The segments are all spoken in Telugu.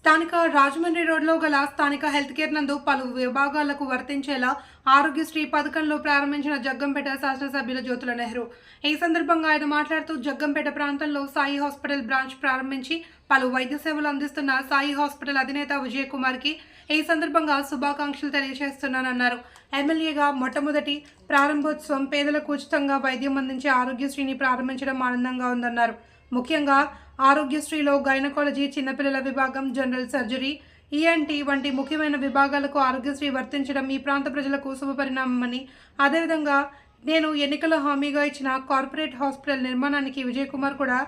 స్థానిక రాజమండ్రి రోడ్లో గల స్థానిక హెల్త్ కేర్ నందు పలు విభాగాలకు వర్తించేలా ఆరోగ్యశ్రీ పథకంలో ప్రారంభించిన జగ్గంపేట శాసనసభ్యులు జ్యోతుల నెహ్రూ. ఈ సందర్భంగా ఆయన మాట్లాడుతూ జగ్గంపేట ప్రాంతంలో సాయి హాస్పిటల్ బ్రాంచ్ ప్రారంభించి పలు వైద్య సేవలు అందిస్తున్న సాయి హాస్పిటల్ అధినేత విజయ్ కుమార్కి ఈ సందర్భంగా శుభాకాంక్షలు తెలియజేస్తున్నానన్నారు. ఎమ్మెల్యేగా మొట్టమొదటి ప్రారంభోత్సవం పేదలకు ఉచితంగా వైద్యం అందించే ఆరోగ్యశ్రీని ప్రారంభించడం ఆనందంగా ఉందన్నారు. ముఖ్యంగా ఆరోగ్యశ్రీలో గైనకాలజీ చిన్నపిల్లల విభాగం జనరల్ సర్జరీ ఈఎన్టీ వంటి ముఖ్యమైన విభాగాలకు ఆరోగ్యశ్రీ వర్తించడం ఈ ప్రాంత ప్రజలకు శుభపరిణామమని అదేవిధంగా నేను ఎన్నికల హామీగా ఇచ్చిన కార్పొరేట్ హాస్పిటల్ నిర్మాణానికి విజయ్ కుమార్ కూడా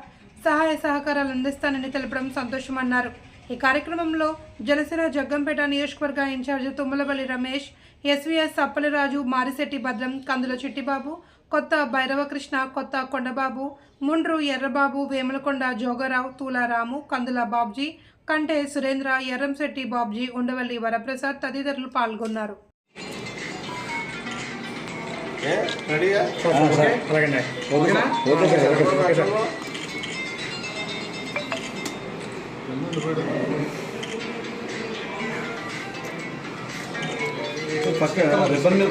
సహాయ సహకారాలు అందిస్తానని తెలపడం సంతోషమన్నారు. ఈ కార్యక్రమంలో జనసేన జగ్గంపేట నియోజకవర్గ in charge Tummalapalli Ramesh SVS Appalaraju Marisetti Bhadram Kandula Chittibabu కొత్త భైరవకృష్ణ కొత్త కొండబాబు ముండ్రు ఎర్రబాబు వేములకొండ జోగరావు తూలారాము కందుల బాబ్జీ కంటే సురేంద్ర ఎర్రంశెట్టి బాబ్జీ ఉండవల్లి వరప్రసాద్ తదితరులు పాల్గొన్నారు. పక్క రిబ్బన్ మీద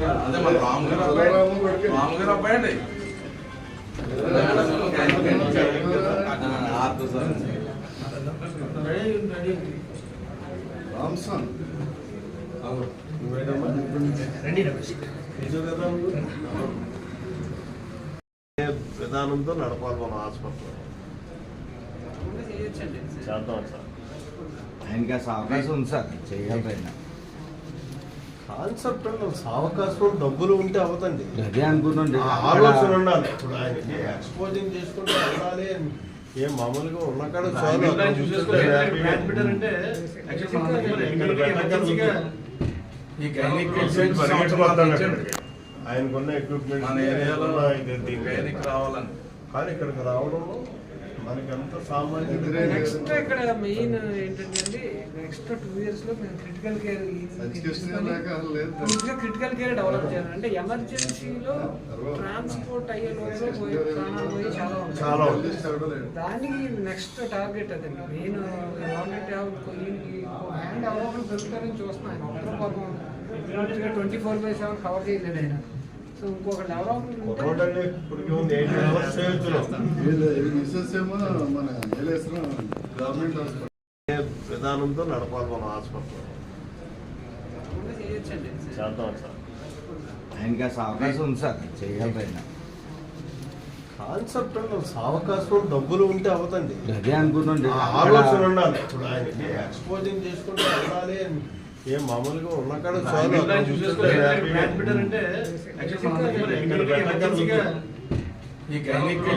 అదే మన రాముగారు అబ్బాయి. రాముగారు అబ్బాయి అండి. సార్ రామ్సన్ విధానంతో నడపాలి మన హాస్పిటల్ ఆయనకి అసలు అవకాశం ఉంది సార్. చేయగలరు కాన్సెప్ట్ అవకాశం డబ్బులు ఉంటే అవతండి. అదే అనుకున్నాండి ఆ ఆలోచన ఉండాలి. ఇప్పుడు ఆయనకి ఎక్స్పోజింగ్ చేసుకుంటే అని ఏం మామూలుగా ఉన్న కాడ ఆయనకున్న ఎక్విప్మెంట్ మన ఏరియాలో దీనికి గైనిక్ రావాలని. కానీ ఇక్కడికి రావడంలో మనకి ఎంత సామాన్య నెక్స్ట్ ఇక్కడ మెయిన్ ఏంటంటే అండి నెక్స్ట్ టూ ఇయర్స్లో మేము critical care critical care develop చేయాలి. అంటే ఎమర్జెన్సీలో ట్రాన్స్పోర్ట్ అయ్యే లోపల పోయి ప్రాణాలు పోయి చాలా ఉంటాయి. దానికి నెక్స్ట్ టార్గెట్ అదండి మెయిన్ గవర్నమెంట్ హ్యాండ్ అవైలబుల్ దొరుకుతారని చూస్తున్నాను ఒక్కరు పాపం twenty four by seven cover చేయలేడు ఆయన. సో ఇంకొక డెవలప్మెంట్ ఉంటే కుర్రోడండి ఇప్పటికి ఉంది. ఎయిట్ అవర్స్ చేయొచ్చును మన గవర్నమెంట్ హాస్పిటల్ విధానంతో నడపాలి మన హాస్పిటల్ చేయొచ్చండి ఆయనకి అసలు అవకాశం ఉంది సార్ కాన్సెప్ట్ అవకాశం డబ్బులు ఉంటే అవతండి అదే ఆ ఆలోచన ఉండాలి. ఇప్పుడు ఆయనకి ఎక్స్పోజింగ్ చేసుకుంటే వెళ్ళాలి అని. ఏం మామూలుగా ఉన్న కాడ చాలు ఈ గైనిక్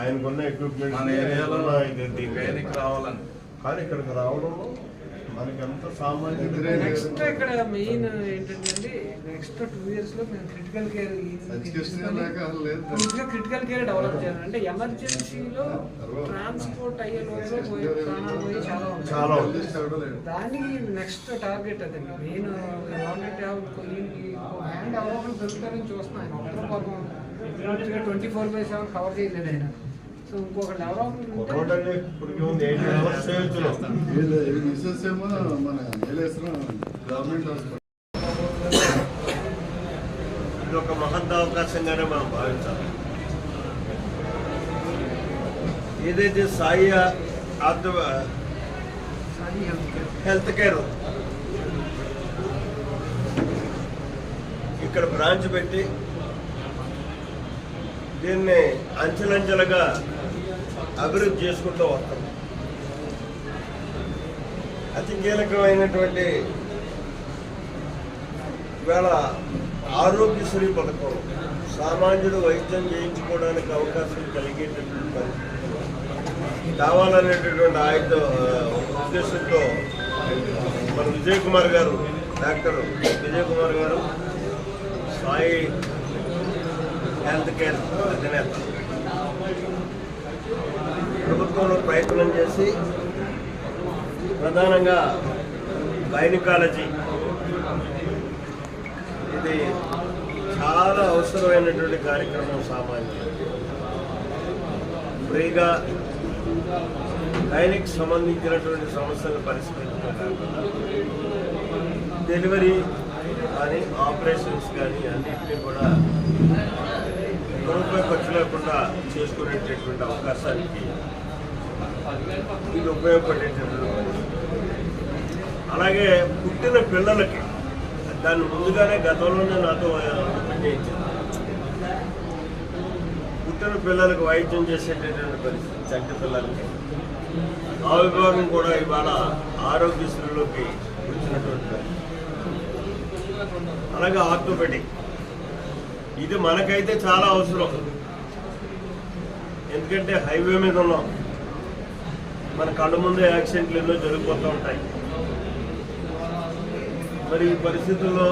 ఆయనకున్న ఎక్విప్మెంట్ మన ఏరియాలో దీనికి రావాలని. కానీ ఇక్కడికి రావడంలో మనకి ఎంత సామాన్య నెక్స్ట్ ఇక్కడ మెయిన్ ఏంటంటే అండి నెక్స్ట్ టూ ఇయర్స్లో మేము critical care critical care develop చేయాలి. అంటే ఎమర్జెన్సీలో ట్రాన్స్పోర్ట్ అయ్యే లోపల పోయి ప్రాణాలు పోయి చాలా దానికి నెక్స్ట్ టార్గెట్ అదండి మెయిన్ గవర్నమెంట్ హ్యాండ్ అవైలబుల్ దొరుకుతారని చూస్తున్నాను. Twenty four by seven cover చేయలేడు ఆయన. ఏమో మన గవర్నమెంట్ హాస్పిటల్. ఇది ఒక మహత్ అవకాశంగానే మనం భావించాలి. ఏదైతే సాయి ఆర్థ హెల్త్ కేర్. ఇక్కడ బ్రాంచ్ పెట్టి దీన్ని అంచెలంచెలుగా అభివృద్ధి చేసుకుంటూ వస్తాం. అతి కీలకమైనటువంటి ఇవాళ ఆరోగ్యశ్రీ పథకం. సామాన్యుడు వైద్యం చేయించుకోవడానికి అవకాశం కలిగేటటువంటి పరిస్థితి. కావాలనేటటువంటి ఆయుధ ఉద్దేశంతో మన విజయ్ కుమార్ గారు డాక్టర్ విజయ్ కుమార్ గారు సాయి హెల్త్ కేర్ అధినేత. ప్రభుత్వంలో ప్రయత్నం చేసి ప్రధానంగా గైనకాలజీ. ఇది చాలా అవసరమైనటువంటి కార్యక్రమం సామాన్యం ఫ్రీగా గైనిక్ సంబంధించినటువంటి సమస్యలు పరిష్కరించడం డెలివరీ కానీ ఆపరేషన్స్ కానీ అన్నింటినీ కూడా రూపాయి ఖర్చు లేకుండా చేసుకునేటటువంటి అవకాశానికి ఇది ఉపయోగపడేటటువంటి అలాగే పుట్టిన పిల్లలకి దాన్ని ముందుగానే గతంలోనే నాతో పుట్టిన పిల్లలకు వైద్యం చేసేటటువంటి పరిస్థితి చంటి పిల్లలకి ఆ విభాగం కూడా ఇవాళ ఆరోగ్యశ్రీలోకి వచ్చినటువంటి అలాగే ఆర్థోపెడిక్ ఇది మనకైతే చాలా అవసరం. ఎందుకంటే హైవే మీద ఉన్నాం. మన కళ్ళ ముందే యాక్సిడెంట్లు ఎన్నో జరిగిపోతూ ఉంటాయి. మరి ఈ పరిస్థితుల్లో